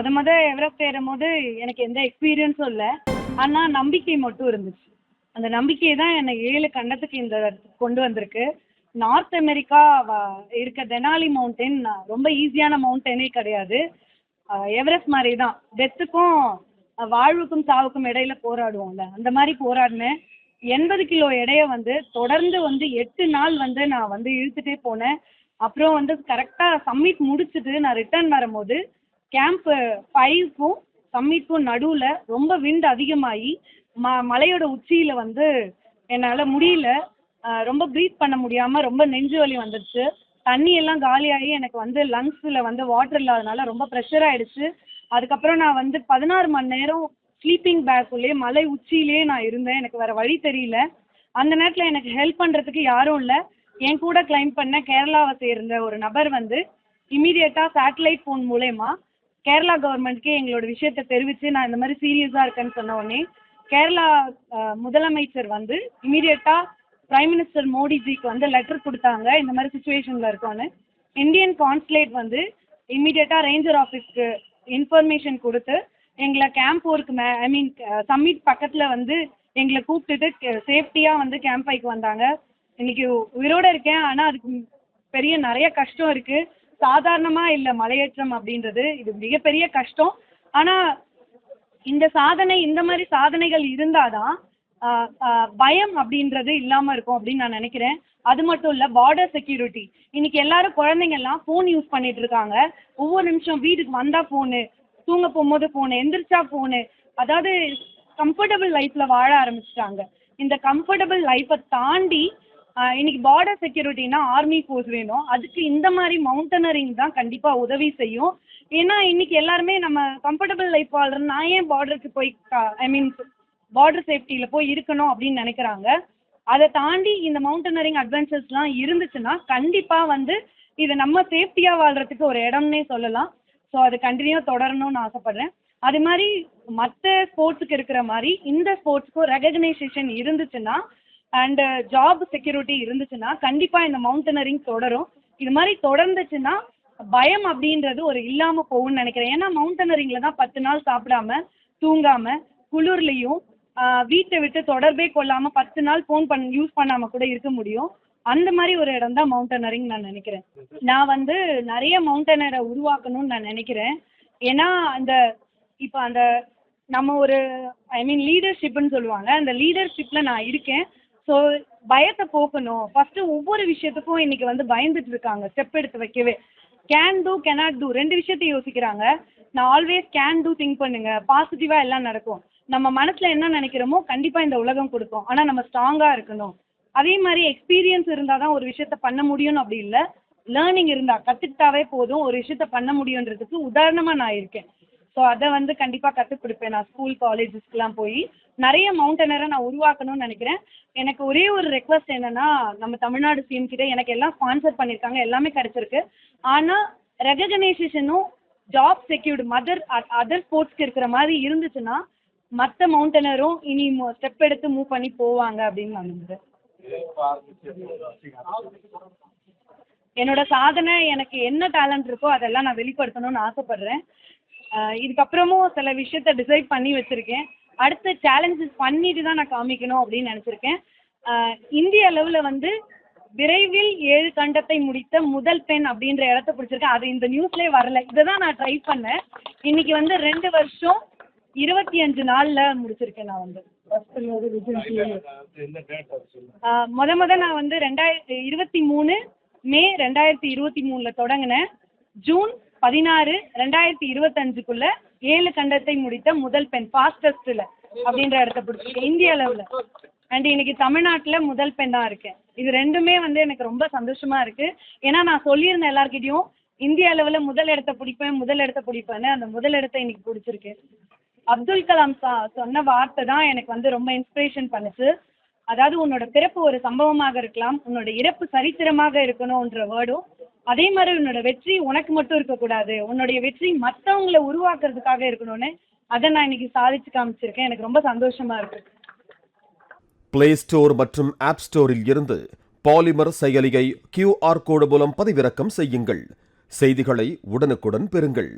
நான் முத முத எவரெஸ்ட் ஏறும் போது எனக்கு எந்த எக்ஸ்பீரியன்ஸும் இல்லை. ஆனால் நம்பிக்கை மட்டும் இருந்துச்சு. அந்த நம்பிக்கை தான் என்னை ஏழு கண்டத்துக்கு இந்த இடத்துக்கு கொண்டு வந்திருக்கு. நார்த் அமெரிக்கா இருக்க தெனாலி மவுண்டன் ரொம்ப ஈஸியான மவுண்டனே கிடையாது. எவரெஸ்ட் மாதிரி தான் டெத்துக்கும் வாழ்வுக்கும் சாவுக்கும் இடையில போராடுவோம்ல. அந்த மாதிரி போராடினேன். எண்பது கிலோ எடைய வந்து தொடர்ந்து வந்து எட்டு நாள் வந்து நான் வந்து இழுத்துட்டே போனேன். அப்புறம் வந்து கரெக்டாக சம்மிட் முடிச்சுட்டு நான் ரிட்டர்ன் வரும்போது கேம்ப்பு ஃபைவ்க்கும் சம்மிட்க்கும் நடுவில் ரொம்ப விண்ட் அதிகமாகி ம மலையோட உச்சியில் வந்து என்னால் முடியல. ரொம்ப ப்ரீத் பண்ண முடியாமல் ரொம்ப நெஞ்சு வலி வந்துடுச்சு. தண்ணி எல்லாம் காலியாகி எனக்கு வந்து லங்ஸில் வந்து வாட்டர் இல்லாதனால ரொம்ப ப்ரெஷர் ஆகிடுச்சு அதுக்கப்புறம் நான் வந்து பதினாறு மணி நேரம் ஸ்லீப்பிங் பேக்குள்ளேயே மலை உச்சியிலேயே நான் இருந்தேன். எனக்கு வேறு வழி தெரியல. அந்த நேரத்தில் எனக்கு ஹெல்ப் பண்ணுறதுக்கு யாரும் இல்லை. என் கூட கிளைம் பண்ண கேரளாவை சேர்ந்த ஒரு நபர் வந்து இமீடியட்டாக சேட்டலைட் ஃபோன் மூலயமா கேரளா கவர்மெண்ட்க்கு எங்களோட விஷயத்தை தெரிவித்து நான் இந்த மாதிரி சீரியஸாக இருக்கேன்னு சொன்ன உடனே கேரளா முதலமைச்சர் வந்து இமீடியட்டாக பிரைம் மினிஸ்டர் மோடிஜிக்கு வந்து லெட்டர் கொடுத்தாங்க இந்த மாதிரி சுச்சுவேஷனில் இருக்கோன்னு. இந்தியன் கான்சுலேட் வந்து இமீடியட்டாக ரேஞ்சர் ஆஃபீஸ்க்கு இன்ஃபர்மேஷன் கொடுத்து எங்களை camp work may I mean summit பக்கத்தில் வந்து எங்களை கூப்பிட்டுட்டு சேஃப்டியாக வந்து கேம்ப் வந்தாங்க. இன்னைக்கு உயிரோட இருக்கேன் ஆனால் அதுக்கு பெரிய நிறைய கஷ்டம் இருக்குது சாதாரணமாக இல்லை மலையேற்றம் அப்படின்றது இது மிகப்பெரிய கஷ்டம். ஆனால் இந்த சாதனை இந்த மாதிரி சாதனைகள் இருந்தாதான் தான் பயம் அப்படின்றது இல்லாமல் இருக்கும் அப்படின்னு நான் நினைக்கிறேன். அது மட்டும் இல்லை பார்டர் செக்யூரிட்டி இன்னைக்கு எல்லாரும் குழந்தைங்க எல்லாம் ஃபோன் யூஸ் பண்ணிட்டு இருக்காங்க. ஒவ்வொரு நிமிஷம் வீட்டுக்கு வந்தால் ஃபோனு தூங்க போகும்போது ஃபோனு எந்திரிச்சா ஃபோனு அதாவது கம்ஃபர்டபுள் லைஃப்பில் வாழ ஆரம்பிச்சிட்டாங்க. இந்த கம்ஃபர்டபுள் லைஃப்பை தாண்டி இன்னைக்கு பார்டர் செக்யூரிட்டினா ஆர்மி ஃபோர்ஸ் வேணும். அதுக்கு இந்த மாதிரி மவுண்டனரிங் தான் கண்டிப்பாக உதவி செய்யும். ஏன்னா இன்னைக்கு எல்லாருமே நம்ம கம்ஃபர்டபுள் லைஃப் வாழ்றோம். நான் ஏன் பார்டருக்கு போய் ஐ மீன் பார்டர் சேஃப்டியில் போய் இருக்கணும் அப்படின்னு நினைக்கிறாங்க. அதை தாண்டி இந்த மவுண்டனரிங் அட்வென்ச்சர்ஸ்லாம் இருந்துச்சுன்னா கண்டிப்பாக வந்து இது நம்ம சேஃப்டியாக வாழ்கிறதுக்கு ஒரு இடம்னே சொல்லலாம். ஸோ அது கண்டினியூ தொடரணும்னு ஆசைப்பட்றேன். அது மாதிரி மற்ற ஸ்போர்ட்ஸுக்கு இருக்கிற மாதிரி இந்த ஸ்போர்ட்ஸ்க்கும் ரெகக்னைசேஷன் இருந்துச்சுன்னா அண்டு ஜாப் செக்யூரிட்டி இருந்துச்சுன்னா கண்டிப்பாக இந்த மவுண்டனரிங் தொடரும். இது மாதிரி தொடர்ந்துச்சுன்னா பயம் அப்படின்றது ஒரு இல்லாமல் போகும்னு நினைக்கிறேன். ஏன்னா மௌண்டனரிங்கில் தான் பத்து நாள் சாப்பிடாம தூங்காம குளிர்லையும் வீட்டை விட்டு தொடர்பே கொள்ளாமல் பத்து நாள் ஃபோன் பண் யூஸ் பண்ணாமல் கூட இருக்க முடியும். அந்த மாதிரி ஒரு இடம் தான் மவுண்டனரிங் நான் நினைக்கிறேன். நான் வந்து நிறைய மவுண்டனரை உருவாக்கணும்னு நான் நினைக்கிறேன். ஏன்னா அந்த இப்போ அந்த நம்ம ஒரு ஐ மீன் லீடர்ஷிப்னு சொல்லுவாங்க. அந்த லீடர்ஷிப்பில் நான் இருக்கேன். ஸோ பயத்தை போக்கணும். ஃபஸ்ட்டு ஒவ்வொரு விஷயத்துக்கும் இன்னைக்கு வந்து பயந்துட்டு இருக்காங்க. ஸ்டெப் எடுத்து வைக்கவே. கேன் டூ கெனாட் டூ ரெண்டு விஷயத்தையும் யோசிக்கிறாங்க. நான் ஆல்வேஸ் கேன் டூ திங்க் பண்ணுங்க. பாசிட்டிவாக எல்லாம் நடக்கும். நம்ம மனசில் என்ன நினைக்கிறோமோ கண்டிப்பாக இந்த உலகம் கொடுக்கும். ஆனால் நம்ம ஸ்ட்ராங்காக இருக்கணும். அதே மாதிரி எக்ஸ்பீரியன்ஸ் இருந்தால் தான் ஒரு விஷயத்த பண்ண முடியும்னு அப்படி இல்லை. லேர்னிங் இருந்தால் கற்றுக்கிட்டாவே போதும். ஒரு விஷயத்த பண்ண முடியுன்றதுக்கு உதாரணமாக நான் இருக்கேன். ஸோ அதை வந்து கண்டிப்பாக கற்றுக் கொடுப்பேன் நான் ஸ்கூல் காலேஜஸ்க்குலாம் போய் நிறைய மவுண்டனரை நான் உருவாக்கணும்னு நினைக்கிறேன். எனக்கு ஒரே ஒரு ரெக்வஸ்ட் என்னென்னா நம்ம தமிழ்நாடு சிஎம் கிட்ட எனக்கு எல்லாம் ஸ்பான்சர் பண்ணியிருக்காங்க. எல்லாமே கிடச்சிருக்கு. ஆனால் ரெகக்னைசேஷனும் ஜாப் செக்யூர்டு மதர் அதர் ஸ்போர்ட்ஸ்க்கு இருக்கிற மாதிரி இருந்துச்சுன்னா மற்ற மவுண்டனரும் இனி ஸ்டெப் எடுத்து மூவ் பண்ணி போவாங்க அப்படின்னு நான் நம்புறேன். என்னோட சாதனை எனக்கு என்ன டேலண்ட் இருக்கோ அதெல்லாம் நான் வெளிப்படுத்தணும்னு ஆசைப்படுறேன். இதுக்கப்புறமும் சில விஷயத்த டிசைட் பண்ணி வச்சுருக்கேன். அடுத்த சேலஞ்சஸ் பண்ணிட்டு தான் நான் காமிக்கணும் அப்படின்னு நினச்சிருக்கேன். இந்திய அளவில் வந்து விரைவில் ஏழு கண்டத்தை முடித்த முதல் பெண் அப்படின்ற இடத்த பிடிச்சிருக்கேன். அது இந்த நியூஸ்லேயே வரல. இதை தான் நான் ட்ரை பண்ணேன். இன்னைக்கு வந்து ரெண்டு வருஷம் இருபத்தி அஞ்சு நாளில் முடிச்சிருக்கேன் நான் வந்து. முத முத நான் வந்து ரெண்டாயிரத்தி இருபத்தி மூணு மே ரெண்டாயிரத்தி இருபத்தி மூணில் தொடங்கினேன். ஜூன் பதினாறு ரெண்டாயிரத்தி இருபத்தஞ்சுக்குள்ள ஏழு கண்டத்தை முடித்த முதல் பெண் ஃபாஸ்டஸ்ட்டில் அப்படின்ற இடத்த பிடிச்சிருக்கேன் இந்திய அளவில். அண்ட் இன்னைக்கு தமிழ்நாட்டில் முதல் பெண்ணாக இருக்கேன். இது ரெண்டுமே வந்து எனக்கு ரொம்ப சந்தோஷமா இருக்கு. ஏன்னா நான் சொல்லியிருந்தேன் எல்லாருக்கிட்டையும் இந்திய அளவில் முதல் இடத்த பிடிப்பேன் முதல் இடத்த பிடிப்பேன்னு அந்த முதல் இடத்த இன்னைக்கு பிடிச்சிருக்கேன் அப்துல் கலாம் சா சொன்ன வார்த்தை தான் எனக்கு வந்து ரொம்ப இன்ஸ்பிரேஷன் பண்ணுச்சு. அதாவது உன்னோட பிறப்பு ஒரு சம்பவமாக இருக்கலாம் உன்னோட இறப்பு சரித்திரமாக இருக்கணும்ன்ற வேர்டும் அதே மாதிரி உன்னோட வெற்றி உனக்கு மட்டும் இருக்கக்கூடாது. உன்னுடைய வெற்றி மற்றவங்களை உருவாக்குறதுக்காக இருக்கணும்னு அதை நான் இன்னைக்கு சாதிச்சு காமிச்சிருக்கேன். எனக்கு ரொம்ப சந்தோஷமா இருக்கு. பிளே ஸ்டோர் மற்றும் ஆப் ஸ்டோரில் இருந்து பாலிமர் செயலியை கியூஆர் கோடு மூலம் பதிவிறக்கம் செய்யுங்கள். செய்திகளை உடனுக்குடன் பெறுங்கள்.